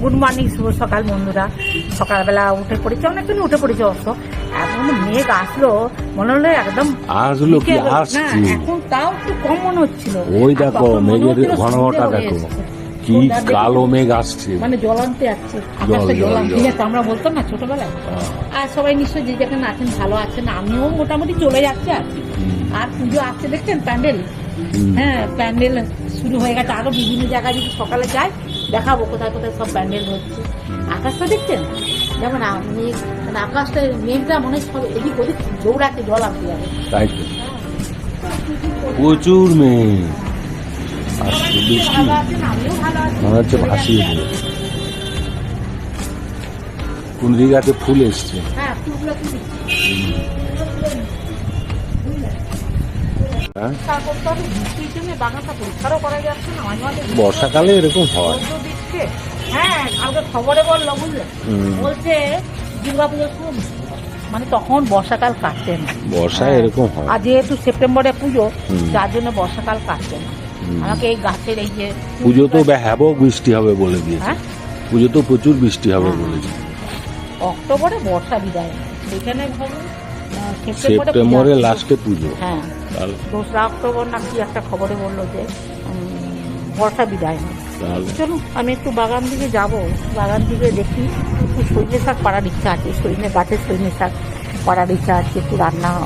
Good morning শুভ সকাল বন্ধুরা। সকালবেলা উঠে পড়েছে অনেকদিন উঠে পড়েছে অবশ্য। এখন মেঘ আসলো মনে হলো একদম আসলো কি? আসছে। এখন তাও একটু কম মনে হচ্ছিল। ওই দেখো মেঘের ঘনঘটা দেখো। কি কালো মেঘ আসছে। মানে। যাচ্ছে আমরা বলতাম না ছোটবেলায়। আর সবাই নিশ্চয়ই যে যেখানে আছেন ভালো আছেন। আমিও মোটামুটি চলে যাচ্ছে আর আর পুজো আসছে দেখছেন? প্যান্ডেল। হ্যাঁ প্যান্ডেল শুরু হয়ে গেছে। আরও বিভিন্ন জায়গায় যদি সকালে যাই দেখাবো কোথায় কোথায় সব প্যান্ডেল হচ্ছে। আকাশটা দেখছেন? যেমন মানে আকাশটা মেঘটা মনে হয় সব এদিক ওদিক দৌড়াচ্ছে জল আসতে যাবে তাই তো। প্রচুর মেঘ। আসছে বৃষ্টি। মনে হচ্ছে ভাসিয়ে দেবে। ফুল এসছে। হ্যাঁ ফুলগুলো পরিষ্কার করতে হবে বৃষ্টির জন্য বাগানটা পরিষ্কারও করা যাচ্ছে না মাঝে মাঝে বর্ষাকালে এরকম হয়। দিচ্ছে হ্যাঁ কালকে খবরে বলল বুঝলে বলছে দুর্গা সময় মানে তখন বর্ষাকাল কাটছে না বর্ষায় হ্যাঁ। এরকম হয়। আর যেহেতু সেপ্টেম্বরে পুজো। যার জন্য বর্ষাকাল কাটছে না। আমাকে এই গাছের এই যে পুজো তো ব্যাপক বৃষ্টি হবে বলে দিয়েছে। হ্যাঁ? পুজো তো প্রচুর বৃষ্টি হবে হ্যাঁ। বলেছে অক্টোবরে বর্ষা বিদায়। এখানে ভাবুন সেপ্টেম্বরে লাস্টে পুজো। হ্যাঁ। দোসরা অক্টোবর না কি একটা খবরে বলল যে বর্ষা বিদায়। তাহলে। চলুন আমি একটু বাগান দিকে যাব। বাগান দিকে দেখি একটু সজনে শাক পাড়ার ইচ্ছা আছে। সজনে গাছের সজনে শাক পাড়ার ইচ্ছা আছে একটু রান্না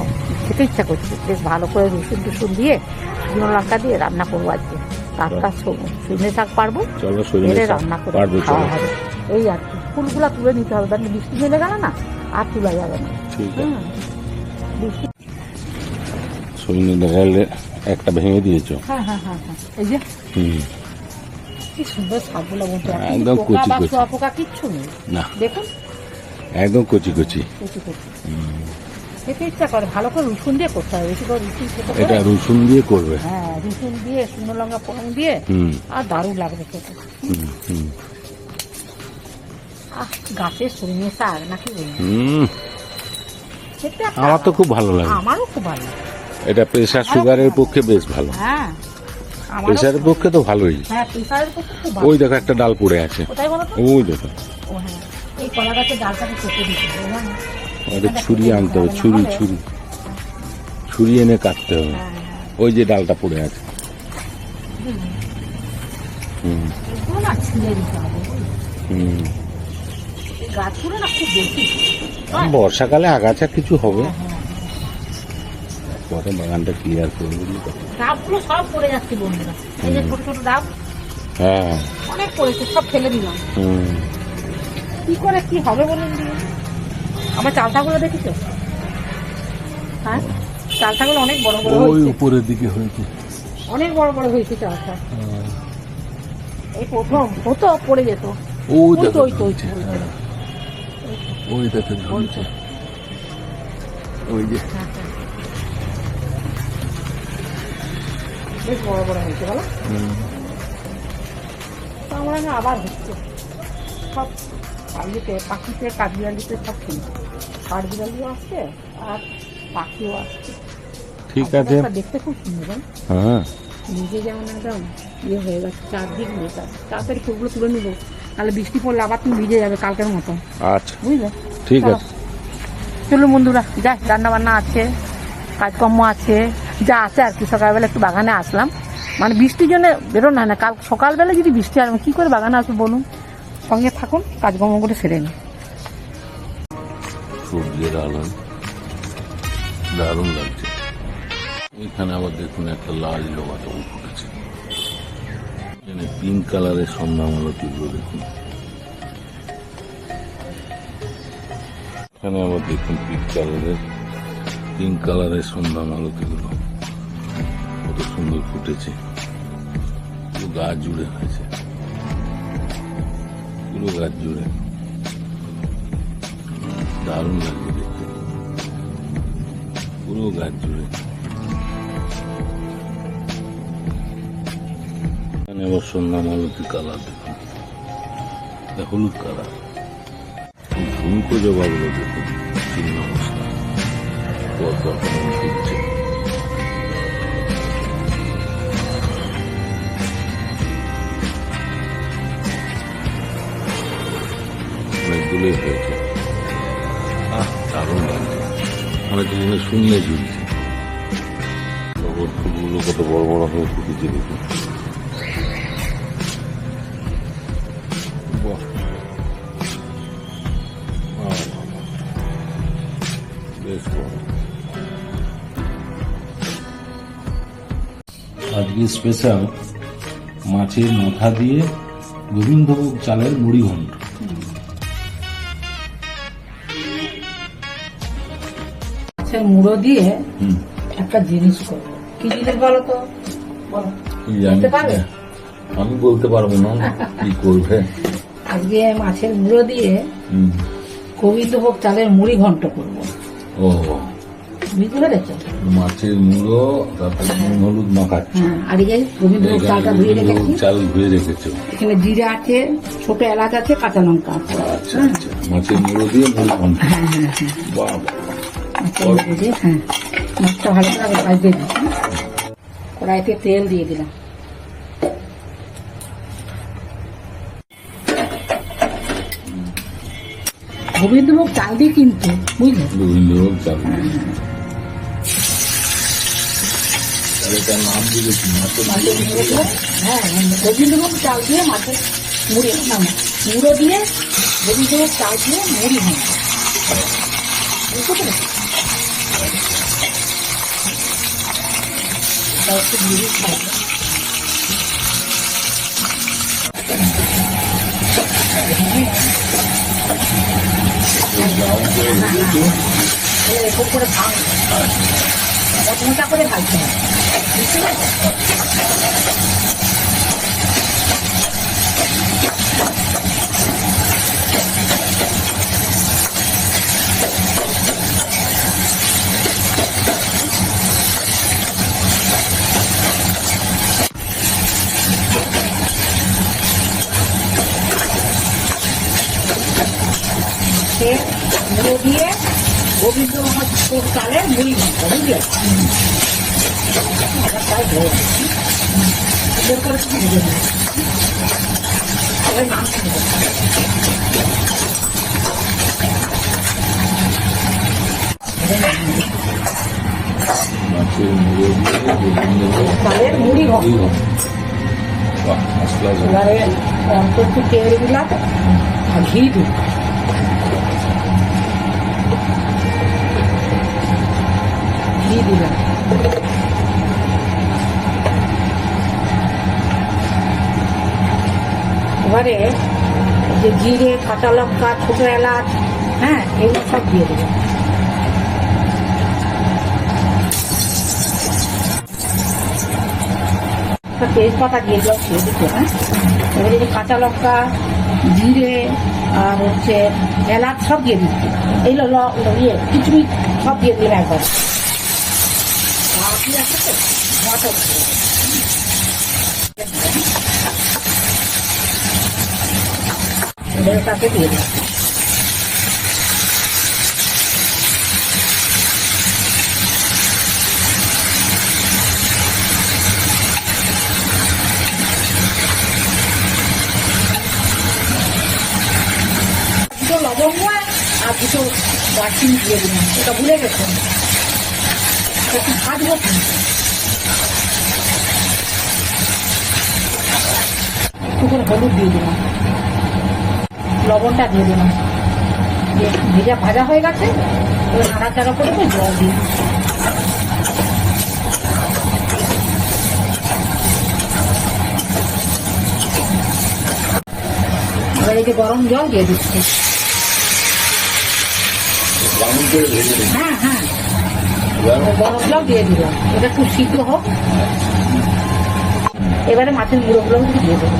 খেতে ইচ্ছা করছে। বেশ ভালো করে রসুন টুসুন দিয়ে শুকনো লঙ্কা দিয়ে রান্না করব আজকে। টাটকা স- সজনে শাক পারব চলো সজনে রান্না করে খাওয়া হবে। এই আর কি ফুলগুলা তুলে নিতে হবে। বৃষ্টি মেলে গেল না? আর তোলা যাবে না। ঠিক বৃষ্টি দেখালে একটা ভেঙে দিয়েছ। হ্যাঁ হ্যাঁ হ্যাঁ এই যে। হুম। কি সুন্দর একদম কচি কচি। কিচ্ছু নেই? না। দেখুন। একদম কচি কচি খেতে ইচ্ছা করে ভালো করে রসুন দিয়ে করতে হবে। বেশি করে রসুন এটা রসুন দিয়ে করবে। হ্যাঁ রসুন দিয়ে শুকনো লঙ্কা ফোড়ন দিয়ে আর দারুণ লাগবে খেতে। আহ গাছের সরিয়ে শাক নাকি আমার তো খুব ভালো লাগে। আমারও খুব ভালো লাগে। এটা প্রেশার সুগারের পক্ষে বেশ ভালো। হ্যাঁ প্রেশারের পক্ষে তো ভালোই। হ্যাঁ পক্ষে ভালো। ওই দেখো একটা ডাল পড়ে আছে। ওই দেখো। হ্যাঁ এই কলা গাছের ডালটাকে কেটে দিতে হবে ছুরি আনতে হবে ছুরি ছুরি। ছুরি এনে কাটতে হবে। হ্যাঁ হ্যাঁ। ওই যে ডালটা পড়ে আছে। হুম? হুম। বর্ষাকালে আগাছা কিছু হবে। হ্যাঁ হ্যাঁ। পরে বাগানটা ক্লিয়ার করে দিলি ডাবগুলো সব পড়ে যাচ্ছে বন্ধুরা। এই যে ছোট ছোট ডাব হ্যাঁ। অনেক পড়েছে সব ফেলে দিলাম। কি করে কি হবে বলুন আমার চালতাগুলো দেখেছ? হ্যাঁ? চালতাগুলো অনেক বড় বড় ওই হয়েছে। উপরের দিকে হয়েছে। অনেক বড় বড় হয়েছে চালটা। এই প্রথম হতো পড়ে যেত। ওই দেখো ওই তো ওই দেখো ওই ঝুলছে তো। ওই যে হ্যাঁ, হ্যাঁ। বেশ বড় বড় হয়েছে বলো? আবার হচ্ছে। সব ইয়েতে পাখিতে কাঠবিড়ালিতে সব খেয়ে কাঠবিড়ালিও আসছে আর পাখিও আসছে। ঠিক আছে। দেখতে খুব সুন্দর? হ্যাঁ। নিজে যেমন একদম ইয়ে হয়ে গেছে চারদিক লেখা তাড়াতাড়ি ফুলগুলো তুলে নেব। তাহলে বৃষ্টি পড়লে আবার তুমি ভিজে যাবে কালকের মতো। আচ্ছা। বুঝলে? ঠিক আছে। চলুন বন্ধুরা যাই রান্না বান্না আছে কাজকর্ম আছে। যা আছে আর কি, সকালবেলা একটু বাগানে আসলাম। মানে বৃষ্টির জন্য বেরোনো হয় না, কাল সকালবেলা যদি বৃষ্টি আসবে কি করে বাগানে আসবে বলুন? সঙ্গে থাকুন কাজকর্মগুলো সেরে নিই সবজির আলম দারুণ লাগছে। এখানে আবার দেখুন একটা লাল জবা ফুল ফুটেছে এখানে পিঙ্ক কালারের সন্ধ্যামালতিগুলো দেখুন। এখানে আবার দেখুন পিঙ্ক কালারের পিঙ্ক কালারের সন্ধ্যামালতিগুলো কত সুন্দর ফুটেছে। পুরো গাছ জুড়ে হয়েছে। পুরো গাছ জুড়ে। দারুণ লাগছে দেখতে। পুরো গাছ জুড়ে। এখানে আবার সন্ধ্যা মালতি কালার দেখুন। হলুদ কালার। ঝুমকো জবাগুলো দেখুন। তেঁতুলে হয়েছে। তো জিনিস শুনলে ঝুলছে ফুলগুলো কত বড় বড় হয়ে ফুটেছে বড়। আজকে স্পেশাল মাছের মাথা দিয়ে গোবিন্দভোগ চালের মুড়ি ঘন্ট। মাছের মুড়ো দিয়ে একটা জিনিস করব কি জিনিস বলো তো? বলতে পারবে? আমি বলতে পারব না। কি করবে? আজকে মাছের মুড়ো দিয়ে। গোবিন্দভোগ চালের মুড়ি ঘন্ট করব। ও। বুঝতে পেরেছ মাছের মুড়ো তারপর নুন হলুদ মাখাচ্ছি। হ্যাঁ আর এই গোবিন্দভোগ চালটা ধুয়ে রেখেছি। চাল ধুয়ে রেখেছো। এখানে জিরা আছে ছোট এলাচ আছে কাঁচা লঙ্কা আছে। আচ্ছা আচ্ছা। মাছের মুড়ো দিয়ে মুড়ি ঘন্ট। হ্যাঁ হ্যাঁ হ্যাঁ। বাহ। হ্যাঁ মাছটা ভালো করে ভাজতে দিচ্ছি কড়াইতে তেল দিয়ে দিলাম। গোবিন্দভোগ চাল দিয়ে কিন্তু বুঝলে? গোবিন্দভোগ চাল। দিয়ে? হ্যাঁ গোবিন্দভোগ চাল দিয়ে মাছের মুড়ি না, মুড়ো দিয়ে গোবিন্দভোগ চাল দিয়ে মুড়ি হয়। বুঝতে পেরেছ? খাওয়া ব্রাউন করে ভেজেছো এরকম করে ভাঙ মোটা করে ভাজতে হবে বুঝতে পারছ সে মুড়ো দিয়ে গোবিন্দ মোহাম্মদ চালের মুড়ি ভাজতে বুঝলে আবার তাই হয়ে গেছে। সুন্দর করে মুড়ো দিয়ে গোবিন্দভোগ চালের মুড়ি ঘন্ট মুড়ি ঘন্ট বাহ মশলা একটু তেল দিলাম ঘি দিলাম ঘি দিলাম এবারে যে জিরে, কাঁচা লঙ্কা ছোটো এলাচ হ্যাঁ এগুলো সব দিয়ে দেবো। তেজপাতা দিয়ে দেওয়া খেয়ে দিতে হ্যাঁ। এবারে যে কাঁচা লঙ্কা, জিরে, আর হচ্ছে এলাচ, সব দিয়ে দিচ্ছি। এইগুলো ইয়ে কিছুই সব দিয়ে দিলাম একবার? মটর এবার তাকে দিয়ে দুটো লবঙ্গ আর দুটো দারচিনি দিয়ে দিলাম। ওটা ভুলে গেছেন। একটু ভাজবো একটু করে হলুদ দিয়ে দিলাম। লবণটা দিয়ে দিলাম। ভেজা ভাজা হয়ে গেছে, এবার নাড়াচাড়া করে জল দিই এবার এই যে গরম জল দিয়ে দিচ্ছি। হ্যাঁ হ্যাঁ। গরম জল দিয়ে দিলাম। এটা হোক। এবারে মাছের একটু দিয়ে দেবো।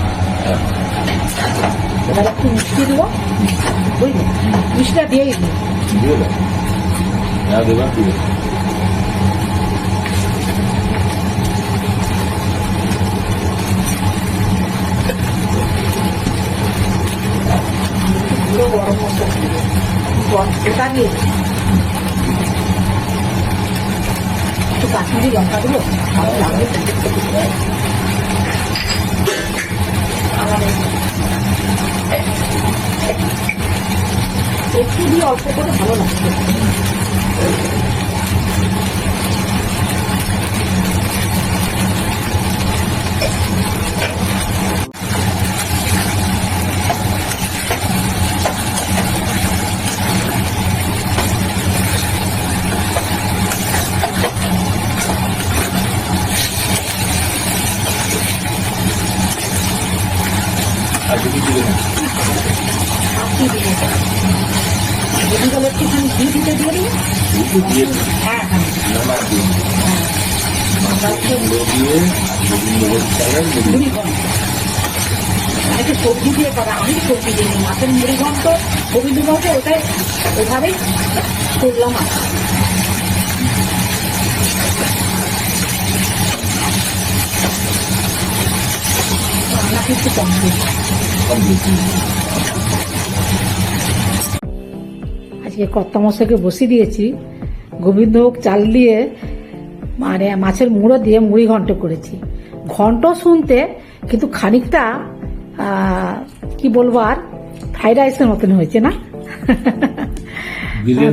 এবারে একটু মিষ্টি দেবো বুঝলি মিষ্টিটা দিয়েই দিই। গরম মশলা দিয়ে একটু কাশ্মীরি লঙ্কা দেবো ভালো লাগবে তো। আমাদের অল্প করে ভালো লাগছে আজকে কি দিবে না যদি বলে একটুখানি ঘি দিতে দিয়ে দিয়ে দিন। হ্যাঁ হ্যাঁ দিয়ে অনেকে সবজি দিয়ে করে আমি সবজি দিই মাছের মুড়ি ঘন্ট গোবিন্দ ঘন্ট ওটাই ওইভাবেই করলাম। রান্না কিন্তু কমপ্লিট কমপ্লিট আজকে কর্তা মশাইকে বসিয়ে দিয়েছি। গোবিন্দভোগ চাল দিয়ে মানে মাছের মুড়ো দিয়ে মুড়ি ঘন্ট করেছি। ঘন্ট শুনতে কিন্তু খানিকটা কি বলব আর ফ্রাইড রাইসের মতন হয়েছে না?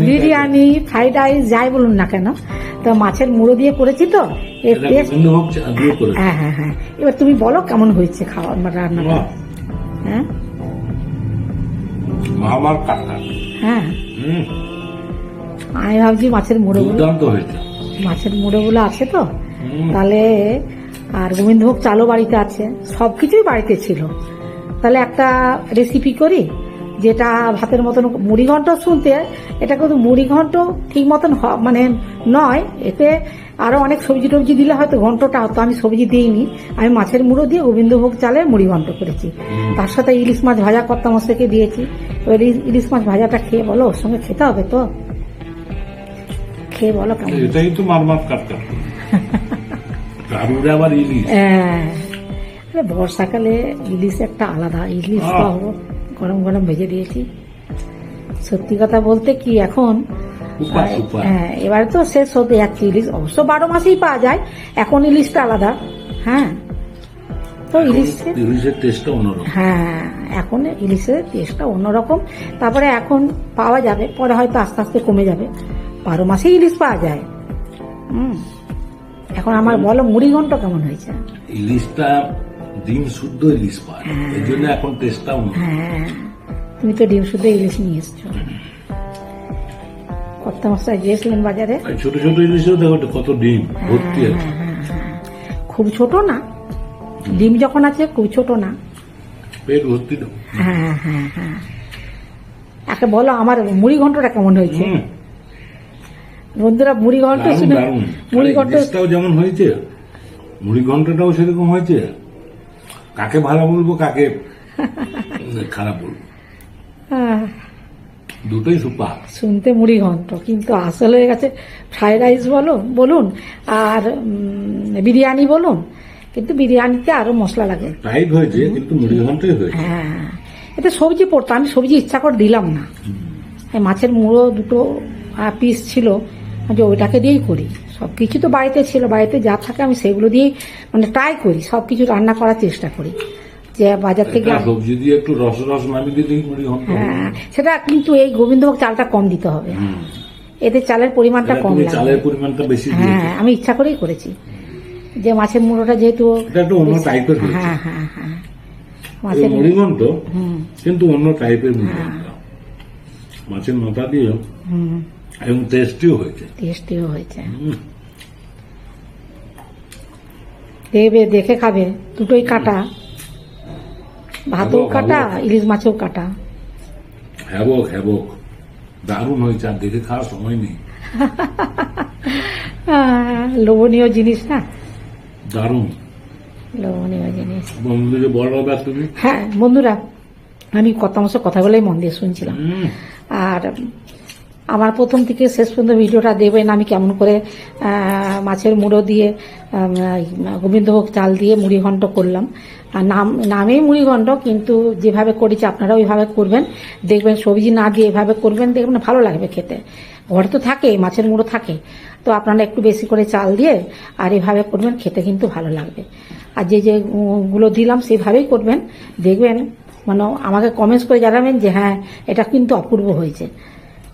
বিরিয়ানি ফ্রাইড রাইস যাই বলুন না কেন। তো মাছের মুড়ো দিয়ে করেছি তো এর টেস্ট হ্যাঁ হ্যাঁ হ্যাঁ। এবার তুমি বলো কেমন হয়েছে খাওয়া রান্নাটা? হ্যাঁ? মহামার কাটা হ্যাঁ। আমি ভাবছি মাছের মুড়োগুলো দুর্দান্ত হয়েছে। মাছের মুড়োগুলো আছে তো? তাহলে আর গোবিন্দভোগ চালও বাড়িতে আছে। সব কিছুই বাড়িতে ছিল। তাহলে একটা রেসিপি করি? যেটা ভাতের মতন মুড়ি ঘন্ট শুনতে এটা কিন্তু মুড়ি ঘন্ট ঠিক মতন মানে নয়। এতে আরও অনেক সবজি টবজি দিলে হয়তো ঘন্টটা হতো আমি সবজি দিইনি। আমি মাছের মুড়ো দিয়ে গোবিন্দভোগ চালে মুড়ি ঘন্ট করেছি। তার সাথে ইলিশ মাছ ভাজা কর্তা মশাইকে দিয়েছি। এবার ইলিশ মাছ ভাজাটা খেয়ে বলো ওর সঙ্গে খেতে হবে তো? খেয়ে বলো কেমন। এটাই তো মারমার কাটটা। তার আবার ইলিশ। হ্যাঁ। বর্ষাকালে ইলিশ একটা আলাদা ইলিশ। পাবো। গরম গরম ভেজে দিয়েছি। সত্যি কথা বলতে কি এখন হ্যাঁ এবারে তো শেষ হতে যাচ্ছে ইলিশ অবশ্য বারো মাসেই পাওয়া যায় এখন ইলিশটা আলাদা হ্যাঁ। তো ইলিশ ইলিশের টেস্টটা অন্যরকম। হ্যাঁ এখন ইলিশের টেস্টটা অন্যরকম। তারপরে এখন পাওয়া যাবে পরে হয়তো আস্তে আস্তে কমে যাবে। বারো মাসেই ইলিশ পাওয়া যায়। হুম। এখন আমার বলো মুড়ি ঘন্ট কেমন হয়েছে? ইলিশটা ডিম শুদ্ধ ইলিশ পায় এই জন্য এখন টেস্টটা অন্য হ্যাঁ। তুমি তো ডিম শুদ্ধ ইলিশ নিয়ে এসছো। কত মশাই গিয়েছিলেন বাজারে? ছোট ছোট ইলিশেও দেখো কত ডিম ভর্তি আছে। হ্যাঁ, হ্যাঁ। খুব ছোট না? ডিম যখন আছে খুব ছোট না? পেট ভর্তি। হ্যাঁ হ্যাঁ হ্যাঁ একে বলো আমার মুড়ি ঘন্টটা কেমন হয়েছে? বন্ধুরা মুড়ি ঘন্ট শুনে মুড়ি ঘন্ট যেমন হয়েছে মুড়ি ঘন্টটাও সেরকম হয়েছে। কাকে ভালো বলব কাকে খারাপ বলব? দুটোই সুপার শুনতে মুড়ি ঘন্ট কিন্তু আসলে হয়ে গেছে ফ্রাইড রাইস বলো বলুন আর বিরিয়ানি বলুন কিন্তু বিরিয়ানিতে আরও মশলা লাগে। টাইট হয়েছে কিন্তু মুড়ি ঘন্টই হয়েছে। হ্যাঁ। এতে সবজি পড়তো আমি সবজি ইচ্ছা করে দিলাম না। মাছের মুড়ো দুটো পিস ছিল যে ওইটাকে দিয়েই করি। সব কিছু তো বাড়িতে ছিল বাড়িতে যা থাকে আমি সেগুলো দিয়েই মানে ট্রাই করি সব কিছু রান্না করার চেষ্টা করি। যে বাজার থেকে সবজি দিয়ে একটু রস রস। হ্যাঁ সেটা কিন্তু এই গোবিন্দভোগ চালটা কম দিতে হবে। এতে চালের পরিমাণটা কম লাগে চালের পরিমাণটা বেশি হ্যাঁ আমি ইচ্ছা করেই করেছি। যে মাছের মুড়োটা যেহেতু হ্যাঁ হ্যাঁ হ্যাঁ। এই মাছের মুড়ি হুম। কিন্তু অন্য টাইপের মুড়ি ঘন্ট। মাছের মাথা দিয়ে এবং টেস্টিও হয়েছে। টেস্টিও হয়েছে হুম। দেখবে দেখে খাবে। দুটোই কাটা। ভাতও কাটা ইলিশ মাছও কাটা। হ্যাবক হ্যাবক দারুণ হয়েছে আর দেখে খাওয়ার সময় নেই। লোভনীয় জিনিস না? দারুণ। লোভনীয় জিনিস। বন্ধুদেরকে বড় তুমি। হ্যাঁ বন্ধুরা আমি কথা মতো কথাগুলোই মন দিয়ে শুনছিলাম। আর আমার প্রথম থেকে শেষ পর্যন্ত ভিডিওটা দেবেন আমি কেমন করে মাছের মুড়ো দিয়ে গোবিন্দভোগ চাল দিয়ে মুড়ি ঘন্ট করলাম। আর নাম, নামেই মুড়ি ঘন্ট কিন্তু যেভাবে করেছি আপনারা ওইভাবে করবেন। দেখবেন সবজি না দিয়ে এভাবে করবেন, দেখবেন ভালো লাগবে খেতে। ঘরে তো থাকে, মাছের মুড়ো থাকে। তো আপনারা একটু বেশি করে চাল দিয়ে আর এভাবে করবেন, খেতে কিন্তু ভালো লাগবে। আর যে যে গুলো দিলাম সেভাবেই করবেন। দেখবেন মানে আমাকে কমেন্টস করে জানাবেন যে হ্যাঁ এটা কিন্তু অপূর্ব হয়েছে।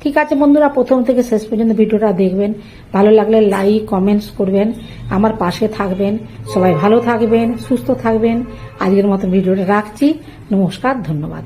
ঠিক আছে বন্ধুরা, প্রথম থেকে শেষ পর্যন্ত ভিডিওটা দেখবেন। ভালো লাগলে লাইক কমেন্টস করবেন, আমার পাশে থাকবেন। সবাই ভালো থাকবেন, সুস্থ থাকবেন। আজকের মতো ভিডিওটা রাখছি। নমস্কার, ধন্যবাদ।